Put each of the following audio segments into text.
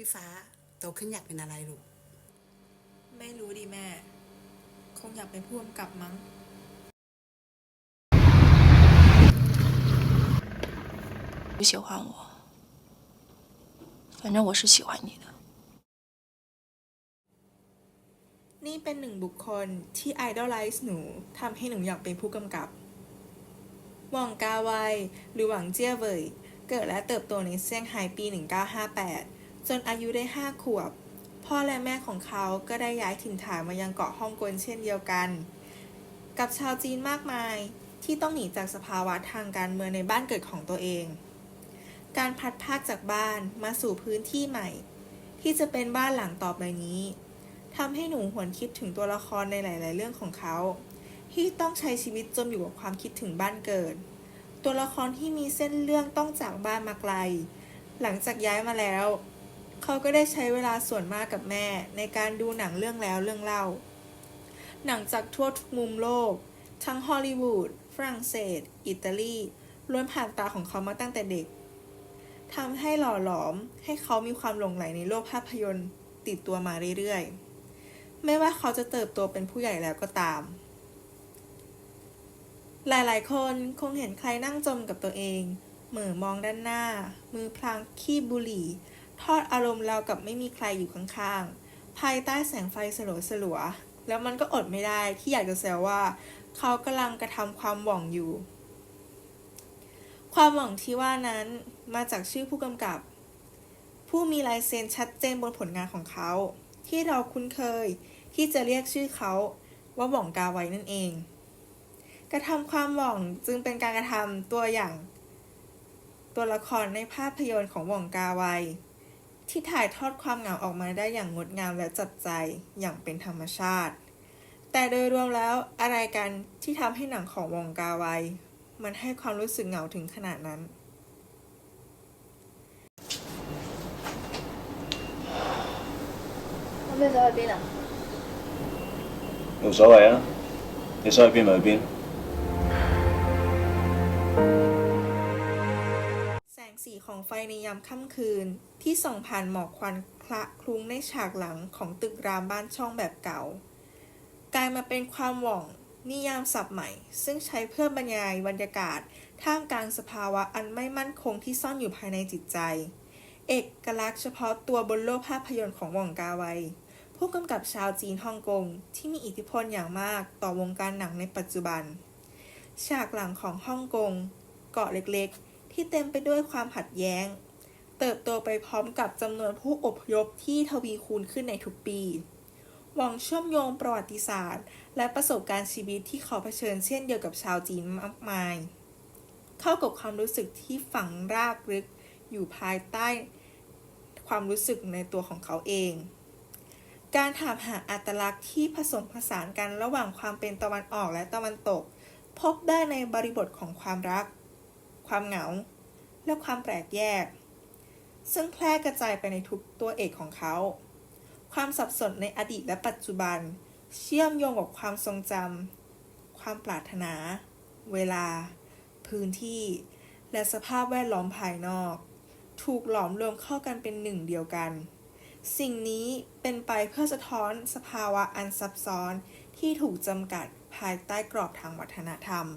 พี่ฟ้าโตขึ้นอยากเป็นอะไรลูก ไม่รู้ดิแม่ คงอยากเป็นผู้กำกับมั้ง 不喜欢我，反正我是喜欢你的。 นี่เป็นหนึ่งบุคคลที่ไอดอลไลซ์หนูทำให้หนูอยากเป็นผู้กำกับหว่องกาไว หรือหวังเจี้ยเว่ย เกิดและเติบโตในเซี่ยงไฮ้ปี 1958 จนอายุได้ 5 ขวบ พ่อและแม่ของเขาก็ได้ย้ายถิ่นฐานมายังเกาะฮ่องกงเช่นเดียวกัน กับชาวจีนมากมายที่ต้องหนีจากสภาวะทางการเมืองในบ้านเกิดของตัวเอง การพัดพากจากบ้านมาสู่พื้นที่ใหม่ ที่จะเป็นบ้านหลังต่อไปนี้ทำให้หนูหวนคิดถึงตัวละครในหลาย ๆ เรื่องของเขา ที่ต้องใช้ชีวิตจมอยู่กับความคิดถึงบ้านเกิด ตัวละครที่มีเส้นเรื่องต้องจากบ้านมาไกล หลังจากย้ายมาแล้ว เขาก็ได้ใช้เวลาส่วนมากกับแม่ ในการดูหนังเรื่องแล้วเรื่องเล่า หนังจากทั่วทุกมุมโลก ทั้งฮอลลีวูดฝรั่งเศส อิตาลีล้วนผ่านตาของเขามาตั้งแต่เด็กทำให้หล่อหลอมให้เขามีความหลงไหลในโลกภาพยนตร์ติดตัวมาเรื่อยๆ ไม่ว่าเขาจะเติบโตเป็นผู้ใหญ่แล้วก็ตาม หลายๆ คนคงเห็นใครนั่งจมกับตัวเอง เหม่อมองด้านหน้า มือพลางขี้บุหรี่ ทอดอารมณ์เรากับไม่มีใครอยู่ข้างๆ ภายใต้แสงไฟสลัวๆ แล้วมันก็อดไม่ได้ที่อยากจะแซวว่า เขากำลังกระทำความหวังอยู่ ความหวังที่ว่านั้นมาจากชื่อผู้กำกับ ผู้มีลายเซ็นชัดเจนบนผลงานของเขา ที่เราคุ้นเคยที่จะเรียกชื่อเขาว่าหว่องกาไว้นั่นเอง กระทำความหว่องจึงเป็นการกระทำตัวอย่าง ตัวละครในภาพยนตร์ของหว่องกาไว ที่ถ่ายทอดความเหงาออกมาได้อย่างงดงามและจับใจอย่างเป็นธรรมชาติ แต่โดยรวมแล้วอะไรกันที่ทำให้หนังของหว่องกาไว มันให้ความรู้สึกเหงาถึงขนาดนั้น 我妹在外边呢。冇所谓啊，你想去边咪去边。 ของไฟในยามค่ำคืน ที่ส่องผ่านหมอกควันคละคลุ้งในฉากหลังของตึกรามบ้านช่องแบบเก่า กลายมาเป็นความหว่องนิยามศัพท์ใหม่ ซึ่งใช้เพื่อบรรยายบรรยากาศ ท่ามกลางสภาวะอันไม่มั่นคงที่ซ่อนอยู่ภายในจิตใจ เอกลักษณ์เฉพาะตัวบนโลกภาพยนตร์ของหว่องกาไวผู้กำกับชาวจีนฮ่องกงที่มีอิทธิพลอย่างมากต่อวงการหนังในปัจจุบัน ฉากหลังของฮ่องกง เกาะเล็กๆ ที่เต็มไปด้วยความขัดแย้ง เติบโตไปพร้อมกับจำนวนผู้อพยพที่ทวีคูณขึ้นในทุกปีหวังเชื่อมโยงประวัติศาสตร์ และประสบการณ์ชีวิตที่เขาเผชิญเช่นเดียวกับชาวจีนมากมาย เข้ากับความรู้สึกที่ฝังรากลึกอยู่ภายใต้ความรู้สึกในตัวของเขาเอง การถามหาอัตลักษณ์ที่ผสมผสานกันระหว่างความเป็นตะวันออกและตะวันตก พบได้ในบริบทของความรัก ความเหงา และความแปลกแยก ซึ่งแพร่กระจายไปในทุกตัวเอกของเขา ความสับสนในอดีตและปัจจุบัน เชื่อมโยงกับความทรงจำความปรารถนา เวลา พื้นที่ และสภาพแวดล้อมภายนอก ถูกหลอมรวมเข้ากันเป็นหนึ่งเดียวกัน สิ่งนี้เป็นไปเพื่อสะท้อนสภาวะอันซับซ้อนที่ถูกจำกัดภายใต้กรอบทางวัฒนธรรม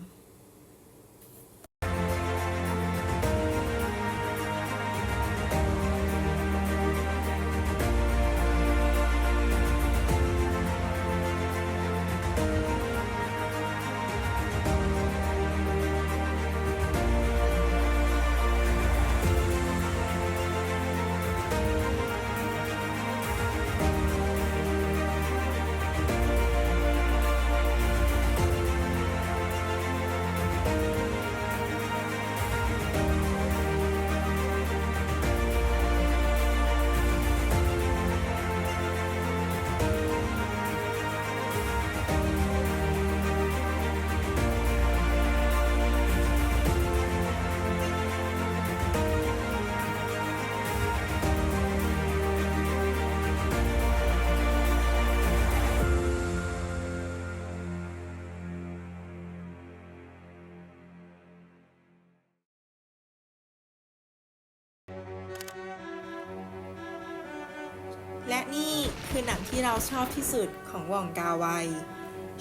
และนี่คือหนังที่เราชอบที่สุดของว่องกาไว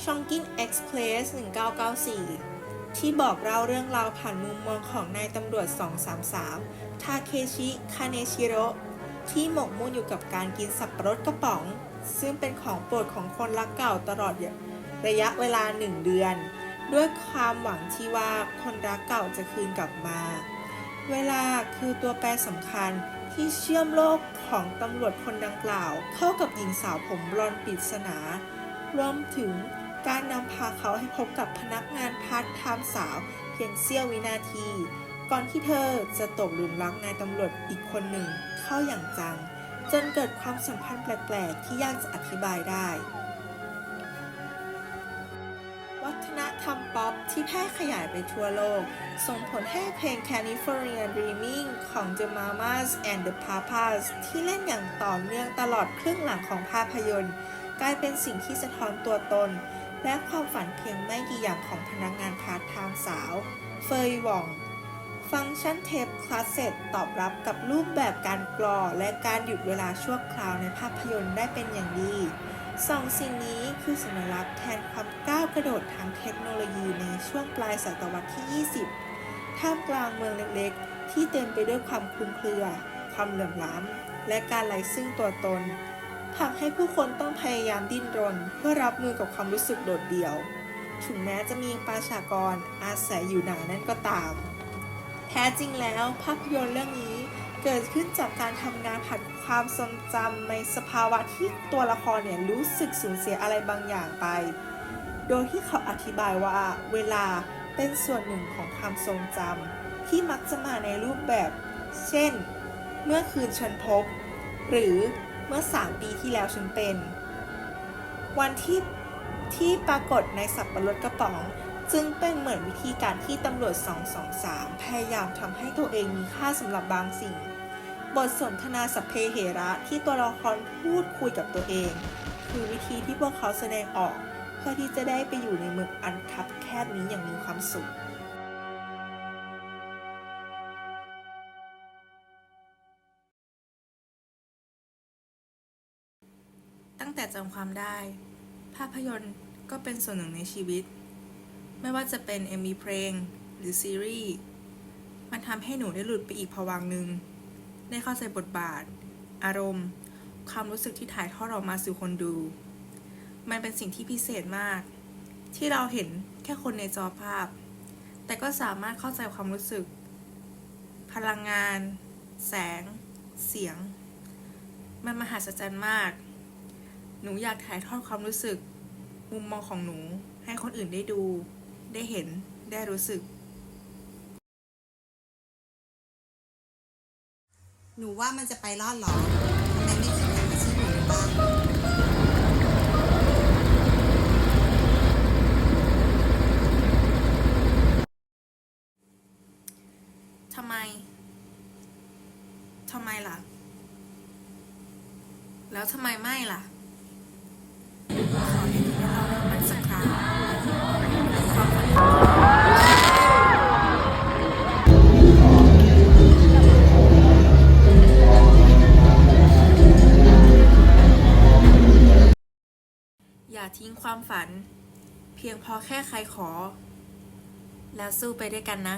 ชองกิน Express 1994 ที่บอกเล่าเรื่องราวผ่านมุมมองของนายตำรวจ 233 ทาเคชิ คาเนชิโร่ ที่หมกมุ่นอยู่กับการกินสับปะรดกระป๋อง ซึ่งเป็นของโปรดของคนรักเก่าตลอดระยะเวลาหนึ่งเดือน ด้วยความหวังที่ว่าคนรักเก่าจะคืนกลับมา เวลาคือตัวแปรสำคัญที่เชื่อมโลก ของตำรวจคนดังกล่าว เข้ากับหญิงสาวผมบลอนปริศนารวมถึงการนำพาเขาให้พบกับพนักงานพาร์ทไทม์สาวเพียงเสี้ยววินาที ก่อนที่เธอจะตกหลุมรักนายตำรวจอีกคนหนึ่งเข้าอย่างจัง จนเกิดความสัมพันธ์แปลก ๆ ที่ยากจะอธิบายได้ วัฒนธรรมป๊อปที่แพร่ขยายไปทั่วโลก ส่งผลให้เพลง California Dreaming ของ The Mamas and the Papas ที่เล่นอย่างต่อเนื่องตลอดครึ่งหลังของภาพยนตร์ กลายเป็นสิ่งที่สะท้อนตัวตน และความฝันเพียงไม่กี่อย่างของพนักงานพาร์ทไทม์สาว เฟยหว่องฟังก์ชันเทปคลาสเซตตอบรับกับรูปแบบการกรอและการหยุดเวลาชั่วคราวในภาพยนตร์ได้เป็นอย่างดี สองสิ่งนี้คือสัญลักษณ์แทนความก้าวกระโดดทางเทคโนโลยีในช่วงปลายศตวรรษที่ 20 ท่ามกลางเมืองเล็กๆ ที่เต็มไปด้วยความคลุมเครือ ความเหลื่อมล้ำ และการไร้ซึ่งตัวตนทำให้ผู้คนต้องพยายามดิ้นรน เพื่อรับมือกับความรู้สึกโดดเดี่ยว ถึงแม้จะมีประชากรอาศัยอยู่หนานั่นก็ตาม แท้จริงแล้วภาพยนตร์เรื่องนี้ เกิดขึ้นจากการทำงานผ่านความทรงจำในสภาวะที่ตัวละครเนี่ยรู้สึกสูญเสียอะไรบางอย่างไป โดยที่เขาอธิบายว่าเวลาเป็นส่วนหนึ่งของความทรงจำที่มักจะมาในรูปแบบ เช่น เมื่อคืนฉันพบ หรือเมื่อ 3 ปีที่แล้วฉันเป็น วันที่ที่ปรากฏในสับปะรดกระป๋องจึงเป็นเหมือนวิธีการที่ตำรวจ 223 พยายามทำให้ตัวเองมีค่าสำหรับบางสิ่ง บทสนทนาสัพเพเหระที่ตัวละครพูดคุยกับตัวเอง คือวิธีที่พวกเขาแสดงออก เพื่อที่จะได้ไปอยู่ในเมืองอันคับแคบนี้อย่างมีความสุข ตั้งแต่จำความได้ ภาพยนตร์ก็เป็นส่วนหนึ่งในชีวิต ไม่ว่าจะเป็น MV เพลง หรือซีรีส์ มันทำให้หนูได้หลุดไปอีกภวังหนึ่ง ได้เข้าใจบทบาท อารมณ์ ความรู้สึกที่ถ่ายทอดออกมาสู่คนดู มันเป็นสิ่งที่พิเศษมาก ที่เราเห็นแค่คนในจอภาพ แต่ก็สามารถเข้าใจความรู้สึก พลังงาน แสง เสียง มันมหัศจรรย์มาก หนูอยากถ่ายทอดความรู้สึก มุมมองของหนูให้คนอื่นได้ดู ได้เห็น ได้รู้สึก หนูว่ามันจะไปรอดหรอทำไมไม่คิดทำอาชีพหนูบ้างทำไม ทำไมล่ะ แล้วทำไมไม่ล่ะ ทิ้งความฝัน เพียงพอแค่ใครขอ แล้วสู้ไปด้วยกันนะ